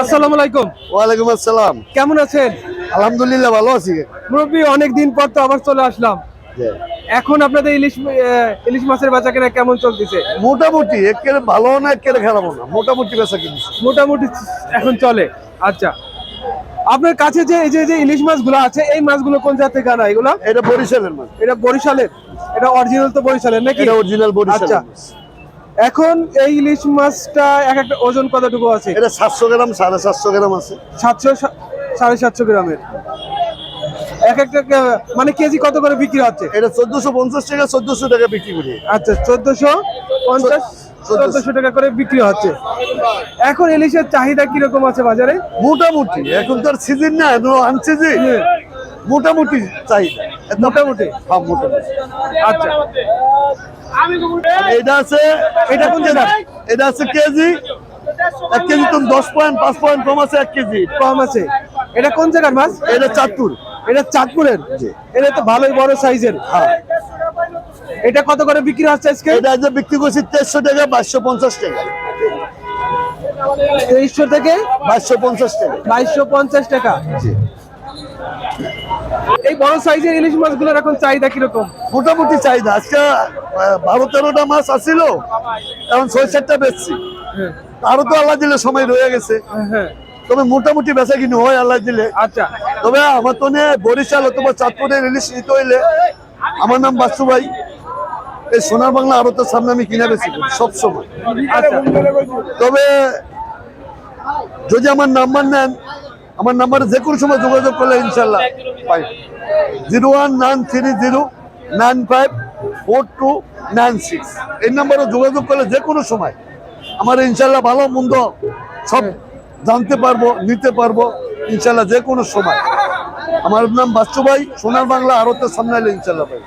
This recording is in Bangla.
আসসালামু আলাইকুম। ওয়ালাইকুম আসসালাম। কেমন আছেন? আলহামদুলিল্লাহ ভালো আছি। মুরব্বী অনেক দিন পর তো আবার চলে আসলাম। এখন আপনাদের ইলিশ ইলিশ মাছের বেচা কেনা কেমন চলতেছে? মোটামুটি একেবারে ভালো না একেবারে খারাপ না। মোটামুটি বেচা মোটামুটি এখন চলে। আচ্ছা। আপনার কাছে যে এই যে ইলিশ মাছগুলো আছে এই মাছগুলো কোন জাত থেকে আনা এগুলো? এটা বরিশালের মাছ। এটা বরিশালের? এটা অরিজিনাল তো বরিশালের নাকি? এটা অরিজিনাল আচ্ছা। বরিশালের মাছ। এখন এই ইলিশ মাছটা এক একটা ওজন কতটুকু আছে? এটা সাতশো গ্রাম সাড়ে সাতশো গ্রাম আছে। সাতশো সাড়ে সাতশো গ্রামের। এক একটা মানে কেজি কত করে বিক্রি হচ্ছে? এটা চোদ্দশো পঞ্চাশ টাকা চোদ্দশো টাকা বিক্রি করি। আচ্ছা চোদ্দশো পঞ্চাশ চোদ্দশো। টাকা করে বিক্রি হচ্ছে। এখন ইলিশের চাহিদা কীরকম আছে বাজারে? মোটামুটি এখন তো আর সিজন না আনসিজন মোটামুটি চাহিদা। মোটামুটি হ্যাঁ মোটামুটি। আচ্ছা। এটা আছে এটা কোন জায়গা এটা আছে কেজি? এক কেজি তো দশ পয়েন্ট পাঁচ পয়েন্ট কম আছে এক কেজি কম আছে। এটা কোন জায়গার মাছ? এটা চাঁদপুর। এটা চাঁদপুরের? এটা তো ভালোই বড় সাইজের। হ্যাঁ। এটা কত করে বিক্রি হচ্ছে আজকে? এটা আজ বিক্রি করছি তেইশশো টাকা বাইশশো পঞ্চাশ টাকা। তেইশশো থেকে বাইশশো পঞ্চাশ টাকা। বাইশশো পঞ্চাশ টাকা। এই বড় সাইজের ইলিশ মাছগুলোর এখন চাহিদা কীরকম? মোটামুটি চাহিদা। আজকে বারো তেরোটা মাছ আসছিল এখন ছয় চারটা বেচছি। হ্যাঁ। আরও তো আল্লাহ দিলে সময় রয়ে গেছে। হ্যাঁ তবে মোটামুটি বেচা কিনে হয় আল্লাহ দিলে। আচ্ছা। তবে আমার তো বরিশাল অথবা চাঁদপুরের ইলিশ নিতে হইলে আমার নাম বাসু ভাই। এই সোনার বাংলা আরও তো সামনে আমি কিনে বেশি সব সময়। আচ্ছা। তবে যদি আমার নাম্বার নেন আমার নাম্বারে যে কোনো সময় যোগাযোগ করলে ইনশাল্লাহ পাই। Zero one nine three zero nine five four two nine six. এই নাম্বারে যোগাযোগ করলে যে কোনো সময় আমার ইনশাল্লাহ ভালো মন্দ সব জানতে পারব, নিতে পারব, ইনশাল্লাহ যে কোনো সময়। আমার নাম বাচ্চু ভাই, সোনার বাংলা আরতের সামনে এলে ইনশাল্লাহ পাই